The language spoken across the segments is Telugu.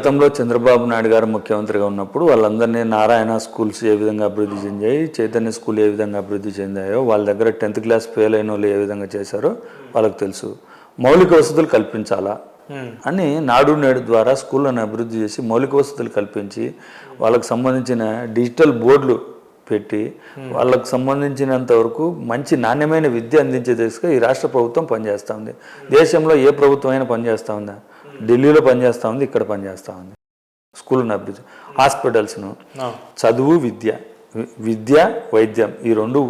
గతంలో చంద్రబాబు నాయుడు గారు ముఖ్యమంత్రిగా ఉన్నప్పుడు వాళ్ళందరినీ నారాయణ స్కూల్స్ ఏ విధంగా అభివృద్ధి చెందాయి చైతన్య స్కూల్ ఏ విధంగా అభివృద్ధి చెందాయో వాళ్ళ దగ్గర టెన్త్ క్లాస్ ఫెయిల్ అయిన వాళ్ళు ఏ విధంగా చేశారో వాళ్ళకి తెలుసు. మౌలిక వసతులు కల్పించాలా అని నాడు నేడు ద్వారా స్కూళ్ళను అభివృద్ధి చేసి మౌలిక వసతులు కల్పించి వాళ్ళకు సంబంధించిన డిజిటల్ బోర్డులు పెట్టి వాళ్ళకు సంబంధించినంత వరకు మంచి నాణ్యమైన విద్య అందించే దిశగా ఈ రాష్ట్ర ప్రభుత్వం పనిచేస్తూ ఉంది. దేశంలో ఏ ప్రభుత్వం అయినా పనిచేస్తూ ఉందా? ఢిల్లీలో పనిచేస్తూ ఉంది ఇక్కడ పనిచేస్తూ ఉంది. స్కూళ్ళను అభివృద్ధి. హాస్పిటల్స్ను చదువు విద్య విద్య వైద్యం ఈ రెండు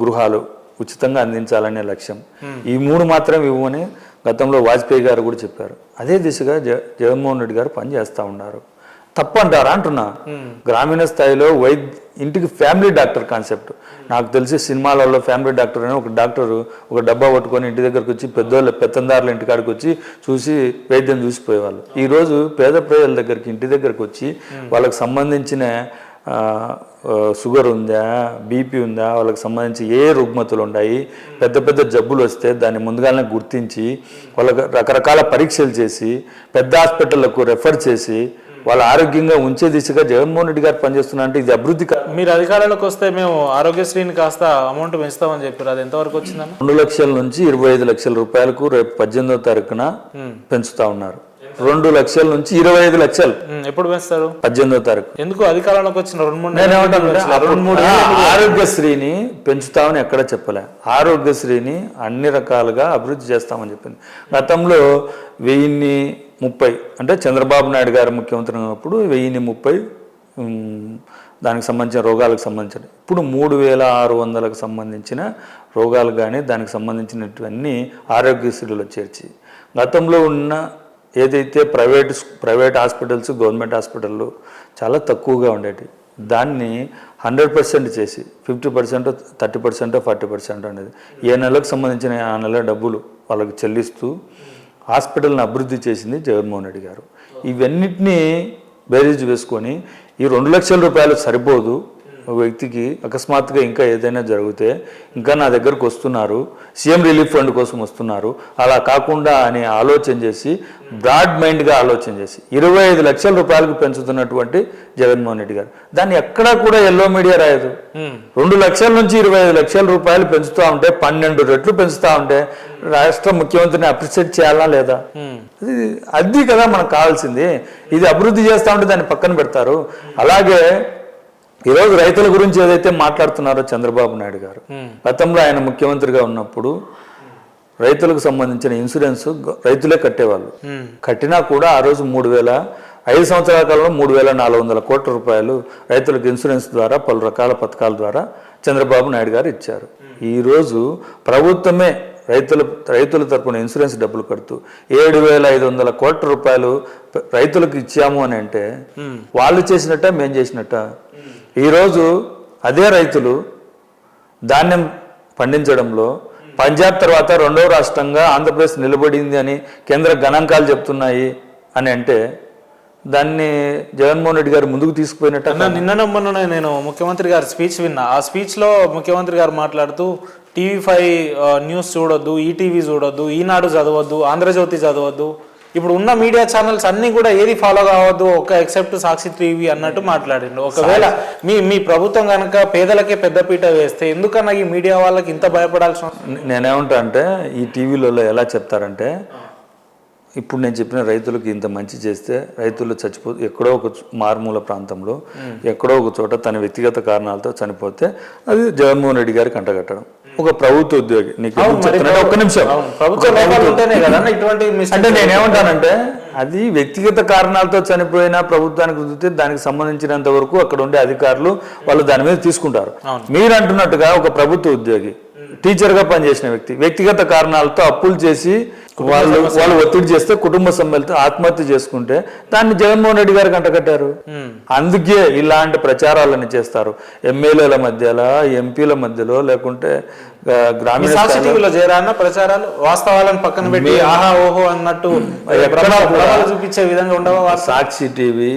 గృహాలు ఉచితంగా అందించాలనే లక్ష్యం. ఈ మూడు మాత్రం ఇవ్వమని గతంలో వాజ్పేయి గారు కూడా చెప్పారు. అదే దిశగా జ జగన్మోహన్ రెడ్డి గారు పనిచేస్తూ ఉన్నారు. తప్పు అంటారా అంటున్నా గ్రామీణ స్థాయిలో వైద్య ఇంటికి ఫ్యామిలీ డాక్టర్ కాన్సెప్ట్. నాకు తెలిసి సినిమాలలో ఫ్యామిలీ డాక్టర్ అని ఒక డాక్టర్ ఒక డబ్బా పట్టుకొని ఇంటి దగ్గరకు వచ్చి పెద్దోళ్ళ పెత్తందారుల ఇంటికాడికి వచ్చి చూసి వైద్యం చూసిపోయేవాళ్ళు. ఈరోజు పేద ప్రజల దగ్గరికి ఇంటి దగ్గరకు వచ్చి వాళ్ళకి సంబంధించిన షుగర్ ఉందా బీపీ ఉందా వాళ్ళకి సంబంధించి ఏ రుగ్మతులు ఉన్నాయి పెద్ద పెద్ద జబ్బులు వస్తే దాన్ని ముందుగానే గుర్తించి వాళ్ళకి రకరకాల పరీక్షలు చేసి పెద్ద హాస్పిటళ్ళకు రెఫర్ చేసి వాళ్ళ ఆరోగ్యంగా ఉంచే దిశగా జగన్మోహన్ రెడ్డి గారు పనిచేస్తున్నా అంటే ఇది అభివృద్ధి మీరు అధికారంలోకి వస్తే మేము ఆరోగ్యశ్రీని కాస్త అమౌంట్ పెంచుతామని చెప్పారు. అది ఎంతవరకు వచ్చిందన్న రెండు లక్షల నుంచి ఇరవై ఐదు లక్షల రూపాయలకు రేపు పద్దెనిమిదో తారీఖున పెంచుతా ఉన్నారు. రెండు లక్షల నుంచి ఇరవై ఐదు లక్షలు. ఎప్పుడు పెంచుతారు? పద్దెనిమిదో తారీఖు. ఎందుకు అధికారంలోకి వచ్చిన రెండు మూడు. రెండు మూడు ఆరోగ్యశ్రీని పెంచుతామని ఎక్కడ చెప్పలే. ఆరోగ్యశ్రీని అన్ని రకాలుగా అభివృద్ధి చేస్తామని చెప్పింది. గతంలో వెయ్యిన్ని ముప్పై. అంటే చంద్రబాబు నాయుడు గారు ముఖ్యమంత్రి ఉన్నప్పుడు వెయ్యిన్ని ముప్పై దానికి సంబంధించిన రోగాలకు సంబంధించిన ఇప్పుడు మూడు వేల ఆరు వందలకు సంబంధించిన రోగాలు కానీ దానికి సంబంధించినటువన్నీ ఆరోగ్యశ్రీలో చేర్చి గతంలో ఉన్న ఏదైతే ప్రైవేట్ ప్రైవేట్ హాస్పిటల్స్ గవర్నమెంట్ హాస్పిటళ్ళు చాలా తక్కువగా ఉండేవి దాన్ని హండ్రెడ్ పర్సెంట్ చేసి fifty percent thirty percent forty percent అనేది ఏ నెలకు సంబంధించిన ఆ నెల డబ్బులు వాళ్ళకి చెల్లిస్తూ హాస్పిటల్ని అభివృద్ధి చేసింది జగన్మోహన్ రెడ్డి గారు. ఇవన్నిటినీ బేరీజ్ వేసుకొని ఈ రెండు లక్షల రూపాయలు సరిపోదు. వ్యక్తికి అకస్మాత్తుగా ఇంకా ఏదైనా జరిగితే ఇంకా నా దగ్గరకు వస్తున్నారు సీఎం రిలీఫ్ ఫండ్ కోసం వస్తున్నారు అలా కాకుండా అని ఆలోచన చేసి బ్రాడ్ మైండ్గా ఆలోచన చేసి ఇరవై ఐదు లక్షల రూపాయలకు పెంచుతున్నటువంటి జగన్మోహన్ రెడ్డి గారు. దాన్ని ఎక్కడా కూడా ఎల్లో మీడియా రాయదు. రెండు లక్షల నుంచి ఇరవై ఐదు లక్షల రూపాయలు పెంచుతూ ఉంటే పన్నెండు రెట్లు పెంచుతూ ఉంటే రాష్ట్ర ముఖ్యమంత్రిని అప్రిషియేట్ చేయాలా లేదా? అది అది కదా మనకు కావాల్సింది. ఇది అభివృద్ధి చేస్తా ఉంటే దాన్ని పక్కన పెడతారు. అలాగే ఈరోజు రైతుల గురించి ఏదైతే మాట్లాడుతున్నారో చంద్రబాబు నాయుడు గారు గతంలో ఆయన ముఖ్యమంత్రిగా ఉన్నప్పుడు రైతులకు సంబంధించిన ఇన్సూరెన్స్ రైతులే కట్టేవాళ్ళు. కట్టినా కూడా ఆ రోజు మూడు వేల ఐదు సంవత్సరాల కాలంలో మూడు వేల నాలుగు వందల కోట్ల రూపాయలు రైతులకు ఇన్సూరెన్స్ ద్వారా పలు రకాల పథకాల ద్వారా చంద్రబాబు నాయుడు గారు ఇచ్చారు. ఈరోజు ప్రభుత్వమే రైతుల రైతుల తరపున ఇన్సూరెన్స్ డబ్బులు కడుతూ ఏడు వేల ఐదు వందల కోట్ల రూపాయలు రైతులకు ఇచ్చాము అని అంటే వాళ్ళు చేసినట్ట మేము చేసినట్ట? ఈరోజు అదే రైతులు ధాన్యం పండించడంలో పంజాబ్ తర్వాత రెండవ రాష్ట్రంగా ఆంధ్రప్రదేశ్ నిలబడింది అని కేంద్ర గణాంకాలు చెప్తున్నాయి అని అంటే దాన్ని జగన్మోహన్ రెడ్డి గారు ముందుకు తీసుకుపోయినట్ట అన్న నిన్న మొన్న నేను ముఖ్యమంత్రి గారి స్పీచ్ విన్నా. ఆ స్పీచ్లో ముఖ్యమంత్రి గారు మాట్లాడుతూ టీవీ ఫైవ్ న్యూస్ చూడొద్దు ఈటీవీ చూడొద్దు ఈనాడు చదవద్దు ఆంధ్రజ్యోతి చదవద్దు ఇప్పుడు ఉన్న మీడియా ఛానల్స్ అన్ని కూడా ఏది ఫాలో కావద్దు ఒక ఎక్సెప్ట్ సాక్షి టీవీ అన్నట్టు మాట్లాడిండు. ఒకవేళ మీ మీ ప్రభుత్వం కనుక పేదలకే పెద్దపీట వేస్తే ఎందుకన్నా ఈ మీడియా వాళ్ళకి ఇంత భయపడాల్సిన నేనేమంటా అంటే ఈ టీవీలలో ఎలా చెప్తారంటే ఇప్పుడు నేను చెప్పిన రైతులకు ఇంత మంచి చేస్తే రైతులు చచ్చిపో ఎక్కడో ఒక మారుమూల ప్రాంతంలో ఎక్కడో ఒక చోట తన వ్యక్తిగత కారణాలతో చనిపోతే అది జగన్మోహన్ రెడ్డి గారికి అంటగట్టడం. ఒక ప్రభుత్వ ఉద్యోగి. నీకు ఒక్క నిమిషం. అంటే నేనేమంటానంటే అది వ్యక్తిగత కారణాలతో చనిపోయిన ప్రభుత్వానికి కుదిరితే దానికి సంబంధించినంత వరకు అక్కడ ఉండే అధికారులు వాళ్ళు దాని మీద తీసుకుంటారు. మీరు అంటున్నట్టుగా ఒక ప్రభుత్వ ఉద్యోగి టీచర్గా పనిచేసిన వ్యక్తి వ్యక్తిగత కారణాలతో అప్పులు చేసి వాళ్ళు వాళ్ళు ఒత్తిడి చేస్తే కుటుంబ సభ్యులతో ఆత్మహత్య చేసుకుంటే దాన్ని జగన్మోహన్ రెడ్డి గారికి అంటకట్టారు అందుకే ఇలాంటి ప్రచారాలని చేస్తారు. ఎమ్మెల్యేల మధ్యలో ఎంపీల మధ్యలో లేకుంటే గ్రామీణ టీవీలో ప్రచారాలు వాస్తవాలను పక్కన పెట్టి ఆహా ఓహో అన్నట్టు చూపించే విధంగా ఉండవా? సాక్షి టీవీ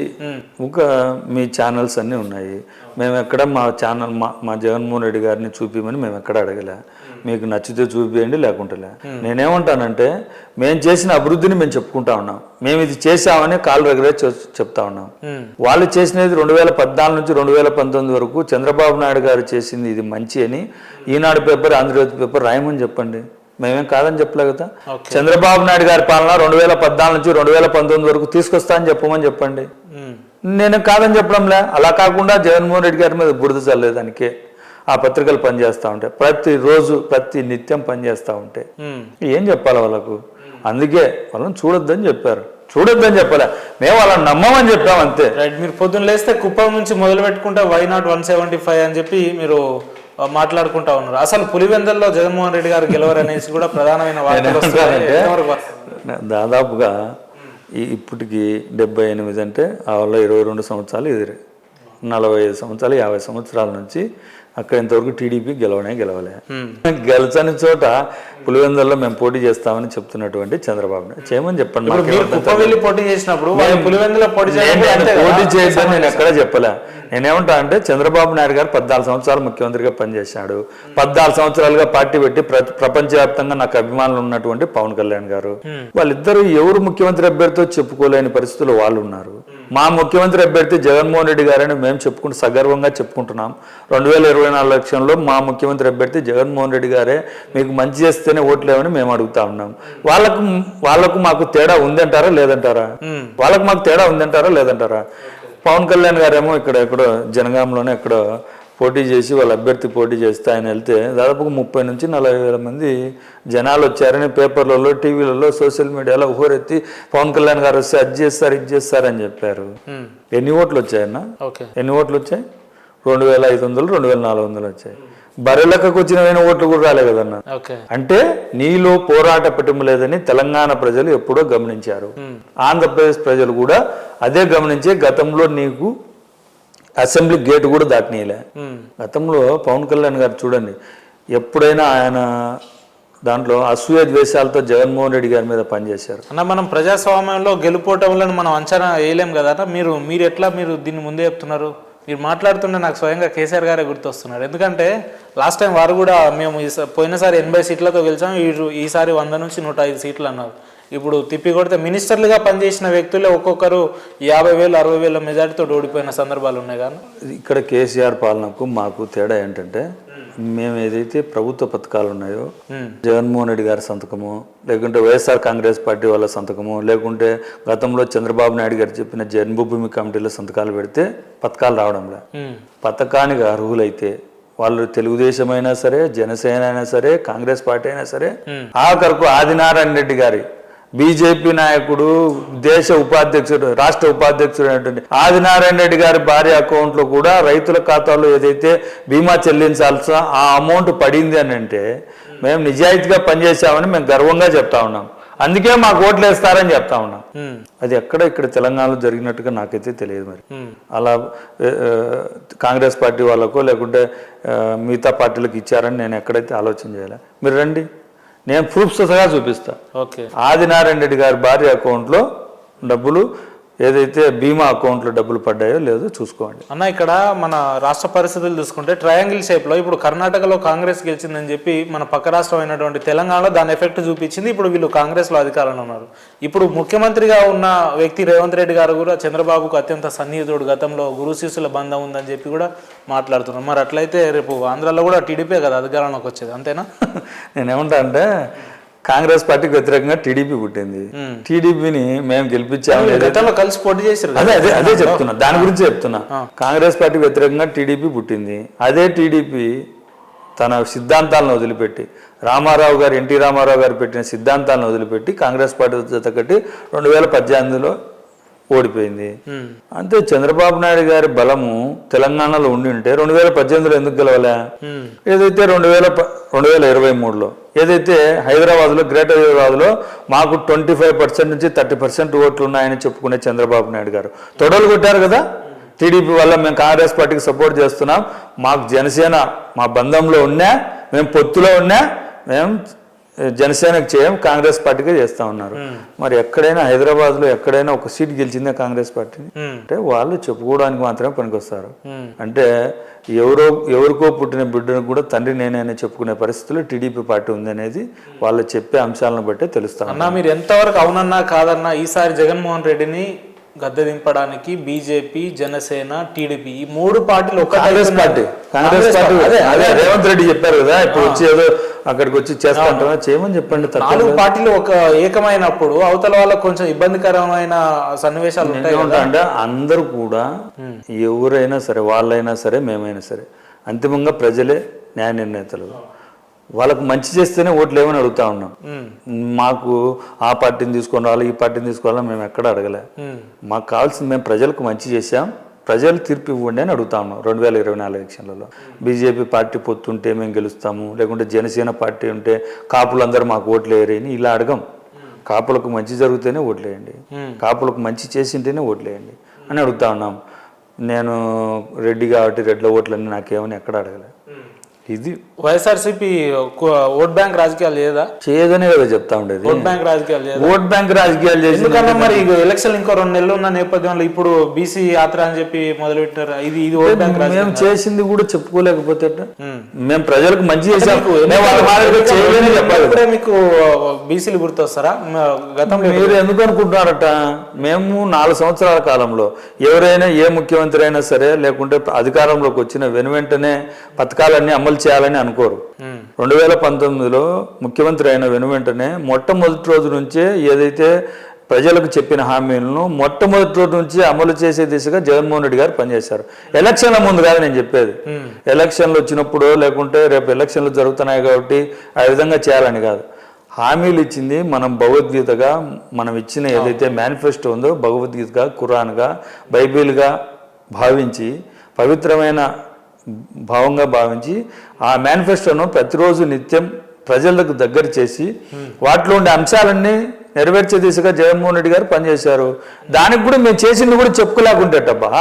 ఇంకా మీ ఛానల్స్ అన్నీ ఉన్నాయి. మేము ఎక్కడ మా ఛానల్ మా మా జగన్మోహన్ రెడ్డి గారిని చూపిమని మేము ఎక్కడ అడగలే. మీకు నచ్చితే చూపియండి లేకుంటే నేనేమంటానంటే మేము చేసిన అభివృద్ధిని మేము చెప్పుకుంటా ఉన్నాం. మేము ఇది చేశామని కాలు రగరే చెప్తా ఉన్నాం. వాళ్ళు చేసినది రెండు వేల పద్నాలుగు నుంచి రెండు వేల పంతొమ్మిది వరకు చంద్రబాబు నాయుడు గారు చేసింది ఇది మంచి అని ఈనాడు పేపర్ ఆంధ్రజ్యోతి పేపర్ రాయమని చెప్పండి. మేమేం కాదని చెప్పలే కదా. చంద్రబాబు నాయుడు గారి పాలన రెండు వేల పద్నాలుగు నుంచి రెండు వేల పంతొమ్మిది వరకు తీసుకొస్తా అని చెప్పమని చెప్పండి. నేను కాదని చెప్పడంలే. అలా కాకుండా జగన్మోహన్ రెడ్డి గారి మీద బురద చల్లేదానికి ఆ పత్రికలు పనిచేస్తూ ఉంటాయి ప్రతిరోజు ప్రతి నిత్యం పనిచేస్తూ ఉంటాయి. ఏం చెప్పాలి వాళ్ళకు? అందుకే వాళ్ళని చూడొద్దని చెప్పారు. చూడొద్దని చెప్పలే. మేము వాళ్ళని నమ్మమని చెప్పాం అంతే. రైట్ మీరు పొద్దున్న లేస్తే కుప్పం నుంచి మొదలు పెట్టుకుంటే why not one seventy five అని చెప్పి మీరు మాట్లాడుకుంటా ఉన్నారు. అసలు పులివెందల్లో జగన్మోహన్ రెడ్డి గారు గెలవరు అనేసి కూడా ప్రధానమైన? దాదాపుగా ఈ ఇప్పటికి డెబ్బై ఎనిమిది అంటే ఆ వల్ల ఇరవై రెండు సంవత్సరాలు ఎదురు నలభై ఐదు సంవత్సరాలు యాభై సంవత్సరాల నుంచి అక్కడ ఇంతవరకు టీడీపీ గెలవనే గెలవలే. గెలిచని చోట పులివెందుల్లో మేము పోటీ చేస్తామని చెప్తున్నటువంటి చంద్రబాబు నాయుడు. చేయమని చెప్పండి వెళ్ళి పోటీ చేసినప్పుడు పులివెందులో పోటీ పోటీ? చేయొద్దని నేను ఎక్కడ చెప్పలే. నేనేమంటా అంటే చంద్రబాబు నాయుడు గారు పద్నాలుగు సంవత్సరాలు ముఖ్యమంత్రిగా పనిచేశాడు. పద్నాలుగు సంవత్సరాలుగా పార్టీ పెట్టి ప్ర- ప్రపంచవ్యాప్తంగా నాకు అభిమానులు ఉన్నటువంటి పవన్ కళ్యాణ్ గారు. వాళ్ళిద్దరూ ఎవరు ముఖ్యమంత్రి అభ్యర్థితో చెప్పుకోలేని పరిస్థితుల్లో వాళ్ళు ఉన్నారు. మా ముఖ్యమంత్రి అభ్యర్థి జగన్మోహన్ రెడ్డి గారని మేము చెప్పుకుంటూ సగర్వంగా చెప్పుకుంటున్నాం. రెండు వేల ఇరవై నాలుగు ఎలక్షన్లో మా ముఖ్యమంత్రి అభ్యర్థి జగన్మోహన్ రెడ్డి గారే మీకు మంచి చేస్తేనే ఓట్లేమని మేము అడుగుతా ఉన్నాం. వాళ్ళకు వాళ్ళకు మాకు తేడా ఉందంటారా లేదంటారా? వాళ్ళకి మాకు తేడా ఉందంటారా లేదంటారా? పవన్ కళ్యాణ్ గారేమో ఇక్కడ ఎక్కడో జనగాంలోనే ఎక్కడో పోటీ చేసి వాళ్ళ అభ్యర్థి పోటీ చేస్తే ఆయన వెళ్తే దాదాపుగా ముప్పై నుంచి నలభై వేల మంది జనాలు వచ్చారని పేపర్లలో టీవీలలో సోషల్ మీడియాలో ఊరెత్తి పవన్ కళ్యాణ్ గారు వస్తే అది చేస్తారు ఇది చేస్తారని చెప్పారు. ఉమ్, ఎన్ని ఓట్లు వచ్చాయన్న? ఎన్ని ఓట్లు వచ్చాయి? రెండు వేల ఐదు వందలు రెండు వేల నాలుగు వందలు వచ్చాయి. బర్రెలెక్కకు వచ్చిన ఓట్లు కూడా రాలే కదన్న. అంటే నీలో పోరాట పటిమ లేదని తెలంగాణ ప్రజలు ఎప్పుడో గమనించారు. ఆంధ్రప్రదేశ్ ప్రజలు కూడా అదే గమనించి గతంలో నీకు అసెంబ్లీ గేట్ కూడా దాటినీయలే. గతంలో పవన్ కళ్యాణ్ గారు చూడండి ఎప్పుడైనా ఆయన దాంట్లో అసూయ ద్వేషాలతో జగన్మోహన్ రెడ్డి గారి మీద పనిచేశారు. అన్న మనం ప్రజాస్వామ్యంలో గెలుపోవటంలను మనం అంచనా వేయలేం కదా మీరు మీరు ఎట్లా మీరు దీన్ని ముందే చెప్తున్నారు? మీరు మాట్లాడుతుంటే నాకు స్వయంగా కేసీఆర్ గారే గుర్తొస్తున్నారు. ఎందుకంటే లాస్ట్ టైం వారు కూడా మేము పోయినసారి ఎనభై సీట్లతో గెలిచాం ఈ ఈసారి వంద నుంచి నూట ఐదు సీట్లు అన్నారు. ఇప్పుడు తిప్పి కొడితే మినిస్టర్లుగా పనిచేసిన వ్యక్తులే ఒక్కొక్కరు యాభై వేలు అరవై వేల మెజార్టీతో ఓడిపోయిన సందర్భాలు ఉన్నాయి కానీ ఇక్కడ కేసీఆర్ పాలనకు మాకు తేడా ఏంటంటే మేము ఏదైతే ప్రభుత్వ పథకాలు ఉన్నాయో జగన్మోహన్ రెడ్డి గారి సంతకము లేకుంటే వైఎస్ఆర్ కాంగ్రెస్ పార్టీ వాళ్ళ సంతకము లేకుంటే గతంలో చంద్రబాబు నాయుడు గారు చెప్పిన జన్మభూమి కమిటీలో సంతకాలు పెడితే పథకాలు రావడంలే. పథకానికి అర్హులైతే వాళ్ళు తెలుగుదేశం అయినా సరే జనసేన అయినా సరే కాంగ్రెస్ పార్టీ అయినా సరే ఆఖరకు ఆదినారాయణ రెడ్డి గారి బీజేపీ నాయకుడు దేశ ఉపాధ్యక్షుడు రాష్ట్ర ఉపాధ్యక్షుడు అయినటువంటి ఆదినారాయణ రెడ్డి గారి భార్య అకౌంట్లో కూడా రైతుల ఖాతాలో ఏదైతే బీమా చెల్లించాల్సిన ఆ అమౌంట్ పడింది అని అంటే మేము నిజాయితీగా పనిచేసామని మేము గర్వంగా చెప్తా ఉన్నాం. అందుకే మాకు ఓట్లు వేస్తారని చెప్తా ఉన్నాం. అది ఎక్కడ ఇక్కడ తెలంగాణలో జరిగినట్టుగా నాకైతే తెలియదు మరి. అలా కాంగ్రెస్ పార్టీ వాళ్ళకో లేకుంటే మిగతా పార్టీలకు ఇచ్చారని నేను ఎక్కడైతే ఆలోచన చేయాలి. మీరు రండి. నేను ప్రూఫ్స్ సహా చూపిస్తా. ఓకే. ఆదినారాయణ రెడ్డి గారి భార్య అకౌంట్లో డబ్బులు ఏదైతే బీమా అకౌంట్లో డబ్బులు పడ్డాయో లేదో చూసుకోండి. అన్న ఇక్కడ మన రాష్ట్ర పరిస్థితులు చూసుకుంటే ట్రయాంగిల్ షేప్లో ఇప్పుడు కర్ణాటకలో కాంగ్రెస్ గెలిచిందని చెప్పి మన పక్క రాష్ట్రం అయినటువంటి తెలంగాణలో దాని ఎఫెక్ట్ చూపించింది. ఇప్పుడు వీళ్ళు కాంగ్రెస్లో అధికారంలో ఉన్నారు. ఇప్పుడు ముఖ్యమంత్రిగా ఉన్న వ్యక్తి రేవంత్ రెడ్డి గారు కూడా చంద్రబాబుకు అత్యంత సన్నిహితుడు. గతంలో గురు శిష్యుల బంధం ఉందని చెప్పి కూడా మాట్లాడుతున్నారు. మరి అట్లయితే రేపు ఆంధ్రాలో కూడా టీడీపీ కదా అధికారంలోకి వచ్చేది. అంతేనా? నేనేమంటా అంటే కాంగ్రెస్ పార్టీకి వ్యతిరేకంగా టీడీపీ పుట్టింది. టీడీపీని మేము గెలిపించాము. కలిసి పోటీ చేశారు అదే అదే అదే చెప్తున్నా. దాని గురించి చెప్తున్నా. కాంగ్రెస్ పార్టీ వ్యతిరేకంగా టీడీపీ పుట్టింది. అదే టీడీపీ తన సిద్ధాంతాలను వదిలిపెట్టి రామారావు గారు ఎన్టీ రామారావు గారు పెట్టిన సిద్ధాంతాలను వదిలిపెట్టి కాంగ్రెస్ పార్టీ జత కట్టి రెండు వేల పద్దెనిమిదిలో ఓడిపోయింది. అంతే చంద్రబాబు నాయుడు గారి బలము తెలంగాణలో ఉండి ఉంటే రెండు వేల పద్దెనిమిదిలో ఎందుకు గెలవలే. ఏదైతే రెండు వేల రెండు వేల ఇరవై మూడులో ఏదైతే హైదరాబాద్లో గ్రేటర్ హైదరాబాద్లో మాకు ట్వంటీ ఫైవ్ పర్సెంట్ నుంచి థర్టీ పర్సెంట్ ఓట్లు ఉన్నాయని చెప్పుకునే చంద్రబాబు నాయుడు గారు. తొడలు కొట్టారు కదా? టీడీపీ వల్ల మేము కాంగ్రెస్ పార్టీకి సపోర్ట్ చేస్తున్నాం. మాకు జనసేన మా బంధంలో ఉన్నా మేము పొత్తులో ఉన్నా మేము జనసేనకు చేయం కాంగ్రెస్ పార్టీకే చేస్తా ఉన్నారు. మరి ఎక్కడైనా హైదరాబాద్లో ఎక్కడైనా ఒక సీట్ గెలిచిందే కాంగ్రెస్ పార్టీని? అంటే వాళ్ళు చెప్పుకోవడానికి మాత్రమే పనికొస్తారు. అంటే ఎవరో ఎవరికో పుట్టిన బిడ్డను కూడా తండ్రి నేనే చెప్పుకునే పరిస్థితిలో టీడీపీ పార్టీ ఉందనేది వాళ్ళు చెప్పే అంశాలను బట్టే తెలుస్తా ఉంది. అన్నా మీరు ఎంతవరకు అవునన్నా కాదన్నా ఈసారి జగన్మోహన్ రెడ్డిని గద్దె దింపడానికి బీజేపీ జనసేన టీడీపీ ఈ మూడు పార్టీలు ఒక కాంగ్రెస్ పార్టీ. కాంగ్రెస్ పార్టీ. అదే రేవంత్ రెడ్డి చెప్పారు కదా ఇప్పుడు వచ్చి ఏదో అక్కడికి వచ్చి చేస్తా చేయమని చెప్పండి నాలుగు పార్టీలు ఒక ఏకమైనప్పుడు అవతల వాళ్ళకి కొంచెం ఇబ్బందికరమైన సన్నివేశాలు ఉంటాయి అందరూ కూడా ఎవరైనా సరే వాళ్ళైనా సరే మేమైనా సరే అంతిమంగా ప్రజలే న్యాయ నిర్ణేతలు. వాళ్ళకు మంచి చేస్తేనే ఓట్లు ఏమని అడుగుతా ఉన్నాం. మాకు ఆ పార్టీని తీసుకొని రావాలి ఈ పార్టీని తీసుకోవాలని మేము ఎక్కడ అడగలే. మాకు కావాల్సింది మేము ప్రజలకు మంచి చేశాం ప్రజలు తీర్పు ఇవ్వండి అని అడుగుతా ఉన్నాం రెండు వేల ఇరవై నాలుగు ఎలక్షన్లలో. బీజేపీ పార్టీ పొత్తుంటే మేము గెలుస్తాము లేకుంటే జనసేన పార్టీ ఉంటే కాపులందరూ మాకు ఓట్లు వేయరని ఇలా అడగం. కాపులకు మంచి జరిగితేనే ఓట్లు వేయండి. Hmm. కాపులకు మంచి చేసింటేనే ఓట్లు వేయండి అని అడుగుతా ఉన్నాం. నేను రెడ్డి కాబట్టి రెడ్ల ఓట్లన్నీ నాకేమని ఎక్కడ అడగలే. ఇది వైఎస్ఆర్సీపీ ఓట్ బ్యాంక్ రాజకీయాలు లేదా చేయదనే కదా చెప్తా ఉండేది. ఓట్ బ్యాంక్ రాజకీయాలు ఓట్ బ్యాంక్ రాజకీయాలు చేసి ఎందుకన్నా మరి ఎలక్షన్ ఇంకో రెండు నెలలు ఉన్న నేపథ్యంలో ఇప్పుడు బీసీ యాత్ర అని చెప్పి మొదలు పెట్టారు ఇది ఇది ఓట్ బ్యాంక్ మేము చేసింది కూడా చెప్పుకోలేకపోతే. మేము ప్రజలకు మంచి చేసాం. మీకు బీసీలు గుర్తొస్తారా? గతంలో మీరు ఎందుకు అనుకుంటున్నారట? మేము నాలుగు సంవత్సరాల కాలంలో ఎవరైనా ఏ ముఖ్యమంత్రి అయినా సరే లేకుంటే అధికారంలోకి వచ్చిన వెను వెంటనే పథకాలన్నీ అమలు చేయాలని అనుకోరు. రెండు వేల పంతొమ్మిదిలో ముఖ్యమంత్రి అయిన వెను వెంటనే మొట్టమొదటి రోజు నుంచే ఏదైతే ప్రజలకు చెప్పిన హామీలను మొట్టమొదటి రోజు నుంచి అమలు చేసే దిశగా జగన్మోహన్ రెడ్డి గారు పనిచేశారు. ఎలక్షన్ల ముందు కాదు నేను చెప్పేది. ఎలక్షన్లు వచ్చినప్పుడు లేకుంటే రేపు ఎలక్షన్లు జరుగుతున్నాయి కాబట్టి ఆ విధంగా చేయాలని కాదు. హామీలు ఇచ్చింది మనం భగవద్గీతగా మనం ఇచ్చిన ఏదైతే మేనిఫెస్టో ఉందో భగవద్గీతగా ఖురాన్గా బైబిల్గా భావించి పవిత్రమైన భావంగా భావించి ఆ మేనిఫెస్టోను ప్రతిరోజు నిత్యం ప్రజలకు దగ్గర చేసి వాటిలో ఉండే అంశాలన్నీ నెరవేర్చే దిశగా జగన్మోహన్ రెడ్డి గారు పనిచేశారు. దానికి కూడా మేము చేసింది కూడా చెప్పుకోలేకుంటేటబ్బా